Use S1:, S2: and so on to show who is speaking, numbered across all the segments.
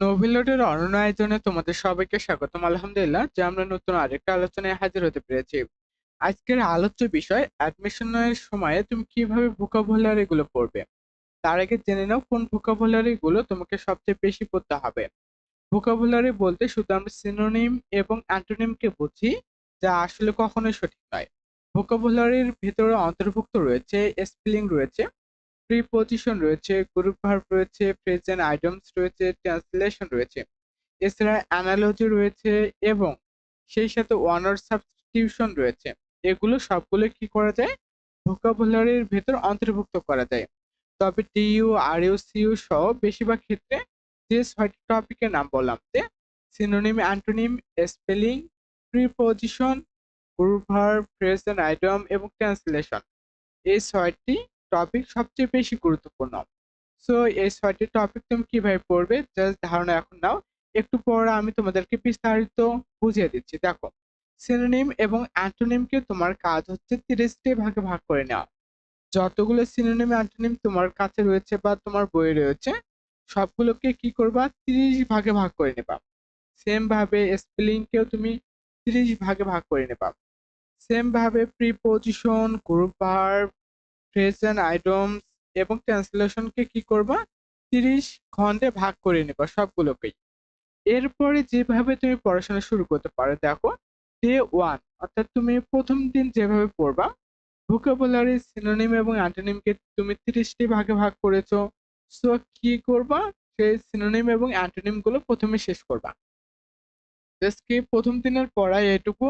S1: নোভিলোডের অনন্য আয়োজনে তোমাদের সবাইকে স্বাগতম, আলহামদুলিল্লাহ, যে আমরা নতুন আরেকটা আলোচনায় হাজির হতে পেরেছি। আজকের আলোচ্য বিষয়, অ্যাডমিশনের সময়ে তুমি কীভাবে ভোকাবুলারি গুলো পড়বে? তার আগে জেনে নাও কোন ভোকাবুলারি গুলো তোমাকে সবচেয়ে বেশি পড়তে হবে। ভোকাবুলারি বলতে শুধু আমরা সিনোনিম এবং অ্যান্টোনিমকে বুঝি, যা আসলে কখনোই সঠিক নয়। ভোকাবুলারির ভিতরে অন্তর্ভুক্ত রয়েছে, স্পেলিং রয়েছে প্রিপজিশন রয়েছে গ্রুপ ভার্ব রয়েছে প্রেজেন্ট আইটেমস রয়েছে ট্রান্সলেশন রয়েছে। এছাড়া অ্যানালজি রয়েছে এবং সেই সাথে ওয়ানার সাবস্টিটিউশন রয়েছে। এগুলো সবগুলো কি করা যায়? ভোকাবুলারির ভেতর অন্তর্ভুক্ত করা যায়। তবে টিইউ আর ইউ সিইউ সহ বেশিরভাগ ক্ষেত্রে যে ছয়টি টপিকের নাম বললাম যে synonym antonym spelling preposition group verb present item এবং ট্রান্সলেশন এই ছয়টি টপিক সবচেয়ে বেশি গুরুত্বপূর্ণ। সো এই ছয়টি টপিক তুমি কীভাবে পড়বে? জাস্ট ধারণা এখন নাও। একটু পর আমি তোমাদেরকে বিস্তারিত বুঝিয়ে দিচ্ছি। দেখো সিনোনিম এবং অ্যান্টোনিমকে তোমার কাজ হচ্ছে তিরিশটি ভাগে ভাগ করে নেওয়া। যতগুলো সিনোনিম অ্যান্টোনিম তোমার কাছে রয়েছে বা তোমার বইয়ে রয়েছে, সবগুলোকে কি করবা? তিরিশ ভাগে ভাগ করে নেবা। সেম ভাবে স্পেলিংকেও তুমি তিরিশ ভাগে ভাগ করে নেবা। সেম ভাবে preposition group verb present items এবং ট্রান্সলেশনকে কি করবা? তিরিশ খণ্ডে ভাগ করে নেবা সবগুলোকেই। এরপরে যেভাবে তুমি পড়াশোনা শুরু করতে পারো, দেখো ডে ওয়ান অর্থাৎ তুমি প্রথম দিন যেভাবে পড়বা ভোকাবুলারি সিনোনিম এবং অ্যান্টোনিমকে তুমি তিরিশটি ভাগে ভাগ করেছ সো কি করবা? সেই সিনোনিম এবং অ্যান্টোনিমগুলো প্রথমে শেষ করবা। জাস্ট কি? প্রথম দিনের পড়া এইটুকু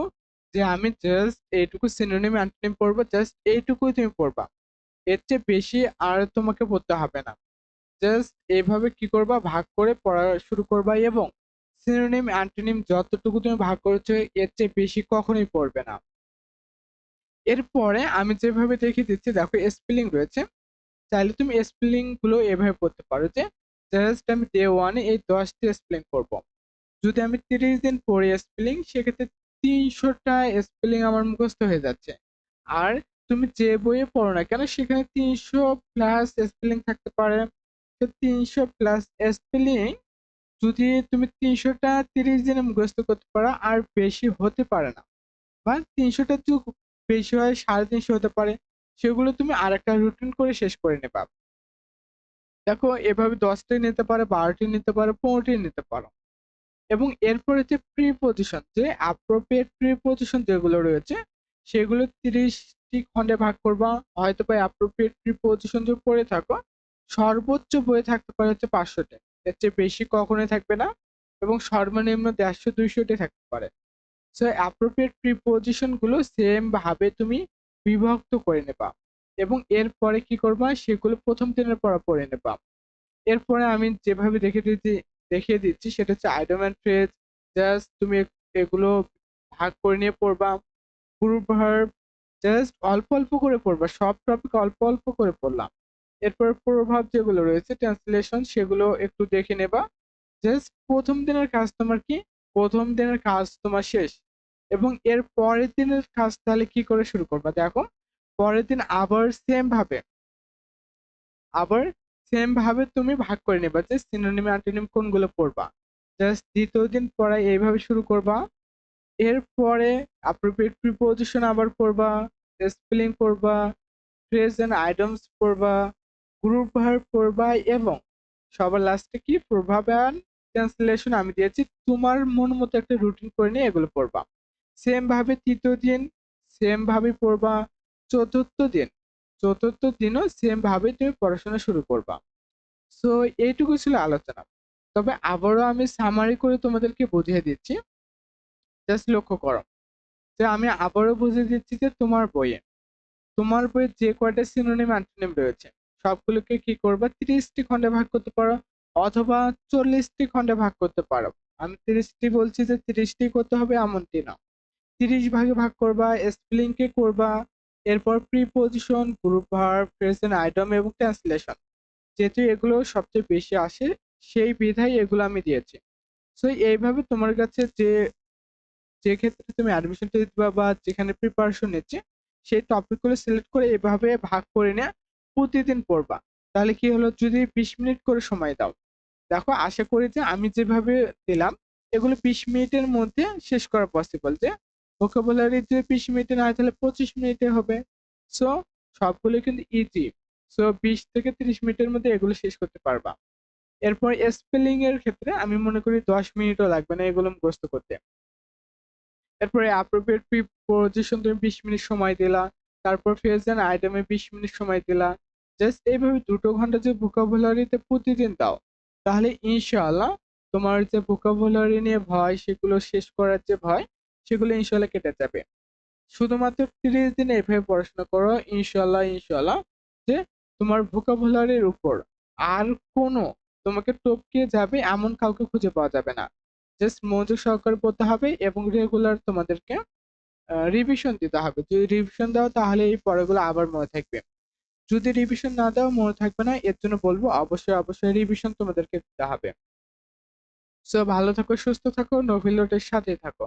S1: যে আমি জাস্ট এইটুকু সিনোনিম অ্যান্টোনিম পড়ব জাস্ট এইটুকুই তুমি পড়বা। এর চেয়ে বেশি আর তোমাকে পড়তে হবে না। জাস্ট এভাবে কি করবা? ভাগ করে পড়া শুরু করবা এবং সিনোনিম অ্যান্টোনিম যতটুকু তুমি ভাগ করেছ, এর চেয়ে বেশি কখনোই পড়বে না। এরপরে আমি যেভাবে দেখিয়ে দিচ্ছি, দেখো স্পেলিং রয়েছে। চাইলে তুমি স্পেলিংগুলো এভাবে পড়তে পারো যে জাস্ট আমি ডে ওয়ানে এই দশটি স্পেলিং করব। যদি আমি তিরিশ দিন পড়ি স্পেলিং সেক্ষেত্রে তিনশোটা স্পেলিং আমার মুখস্থ হয়ে যাচ্ছে। আর তুমি যে বইয়ে পড়ো না কেন? সেখানে তিনশো প্লাস স্পেলিং থাকতে পারে। তো তিনশো প্লাস স্পেলিং যদি তুমি তিনশোটা তিরিশ দিনে মুখস্থ করতে পারো, আর বেশি হতে পারে না। বা তিনশোটা যদি বেশি হয়, সাড়ে তিনশো হতে পারে। সেগুলো তুমি আর একটা রুটিন করে শেষ করে নেবা। দেখো, এভাবে দশটাই নিতে পারো, বারোটি নিতে পারো, পনেরোটি নিতে পারো। এবং এরপরে যে প্রিপোজিশন যে অ্যাপ্রোপ্রিয়েট প্রিপোজিশন যেগুলো রয়েছে, সেগুলো তিরিশটি খণ্ডে ভাগ করবা, হয়তো বা অ্যাপ্রোপ্রিয়েট প্রিপোজিশন যদি পড়ে থাকো, সর্বোচ্চ বইয়ে থাকতে পারে হচ্ছে পাঁচশোটা। এর চেয়ে বেশি কখনোই থাকবে না এবং সর্বনিম্ন দেড়শো, দুইশোটি থাকতে পারে। সো অ্যাপ্রোপ্রিয়েট প্রিপোজিশনগুলো সেম ভাবে তুমি বিভক্ত করে নেবা এবং এরপরে কি করবা, সেগুলো প্রথম দিনের পর পড়ে নেবা। এরপরে আমি যেভাবে দেখে দিচ্ছি, দেখিয়ে দিচ্ছি, সেটা হচ্ছে আইডম অ্যান্ড ফ্রেজ জাস্ট তুমি এগুলো ভাগ করে নিয়ে পড়বা। গ্রুপ ভার্ব জাস্ট অল্প অল্প করে পড়বা, সব টপিক অল্প অল্প করে পড়লাম। এরপর প্রভাব যেগুলো রয়েছে ট্রান্সলেশন সেগুলো একটু দেখে নেবা। জাস্ট প্রথম দিনের কাজ তোমার কি? প্রথম দিনের কাজ তোমার শেষ। এবং এর পরের দিনের কাজ তাহলে কি করে শুরু করবা? দেখো, পরের দিন আবার সেম ভাবে। আবার সেম ভাবে তুমি ভাগ করে নেবা, যে সিনোনিম অ্যান্টোনিম কোনগুলো পড়বা। জাস্ট দ্বিতীয় দিন পড়া এইভাবে শুরু করবা। এরপরে অ্যাপ্রোপ্রিয়েট প্রিপোজিশন আবার পড়বা। স্পেলিং পড়বা প্রেজেন্ট আইটেমস পড়বা গ্রুপ ভার্ব পড়বা এবং সবার লাস্টে কি? প্রভাব অ্যান্ড ট্রান্সলেশন আমি দিয়েছি। তোমার মন মতো একটা রুটিন করে নিয়ে এগুলো পড়বা। সেম ভাবে তৃতীয় দিন সেম ভাবে পড়বা। চতুর্থ দিন, চতুর্থ দিনও সেম ভাবে তুমি পড়াশোনা শুরু করবা। সো এইটুকু ছিল আলোচনা। তবে আবারও আমি সামারি করে তোমাদেরকে বুঝিয়ে দিচ্ছি। জাস্ট লক্ষ্য করো। যে আমি আবারও বুঝে দিচ্ছি যে তোমার বইয়ে। তোমার বইয়ে যে কয়টা সিনোনিম অ্যান্টোনিম রয়েছে, সবগুলোকে কি করবা? তিরিশটি খণ্ডে ভাগ করতে পারো অথবা চল্লিশটি খণ্ডে ভাগ করতে পারো। আমি তিরিশটি বলছি যে তিরিশটি করতে হবে এমনটি না। তিরিশ ভাগে ভাগ করবা স্পেলিং কে করবা, এরপর preposition group verb present item এবং ট্রান্সলেশন যেহেতু এগুলো সবচেয়ে বেশি আসে, সেই বিধায় এগুলো আমি দিয়েছি। সো এইভাবে তোমার কাছে যে যে ক্ষেত্রে তুমি অ্যাডমিশন দিবা বা যেখানে প্রিপারেশন নিচ্ছে, সেই টপিকগুলো সিলেক্ট করে এভাবে ভাগ করে নিয়ে প্রতিদিন পড়বা। তাহলে কি হলো? যদি বিশ মিনিট করে সময় দাও। দেখো, আশা করি যে আমি যেভাবে দিলাম, এগুলো বিশ মিনিটের মধ্যে শেষ করা পসিবল যে ভোকাবুলারি যে বিশ মিনিটে না হয়, তাহলে পঁচিশ মিনিটে হবে। সো সবগুলো কিন্তু ইজি সো বিশ থেকে তিরিশ মিনিটের মধ্যে এগুলো শেষ করতে পারবা। এরপর স্পেলিং এর ক্ষেত্রে আমি মনে করি দশ মিনিটও লাগবে না এগুলো মুখস্থ করতে। এরপরে অ্যাপ্রোপ্রিয়েট পজিশন তুমি বিশ মিনিট সময় দিলা, তারপর অ্যান্ড আইটেমে বিশ মিনিট সময় দিলা। জাস্ট এইভাবে দুটো ঘণ্টা যে ভোকাবুলারিতে প্রতিদিন দাও, তাহলে ইনশাআল্লাহ তোমার যে ভোকাবুলারি নিয়ে ভয়, সেগুলো শেষ করার যে ভয়, সেগুলো ইনশাআল্লাহ কেটে যাবে। শুধুমাত্র তিরিশ দিন এভাবে পড়াশোনা করো, ইনশাআল্লাহ ইনশাআল্লাহ, যে তোমার ভোকাবুলারির উপর আর কোনো তোমাকে টপকে যাবে, এমন কাউকে খুঁজে পাওয়া যাবে না। জাস্ট মনোযোগ সহকারে পড়তে হবে এবং রেগুলার তোমাদেরকে রিভিশন দিতে হবে। যদি রিভিশন দাও তাহলে এই পড়াগুলো আবার মনে থাকবে। যদি রিভিশন না দাও মনে থাকবে না, এর জন্য বলব অবশ্যই অবশ্যই রিভিশন তোমাদেরকে দিতে হবে। সো ভালো থাকো, সুস্থ থাকো নোভিলোটের সাথে থাকো।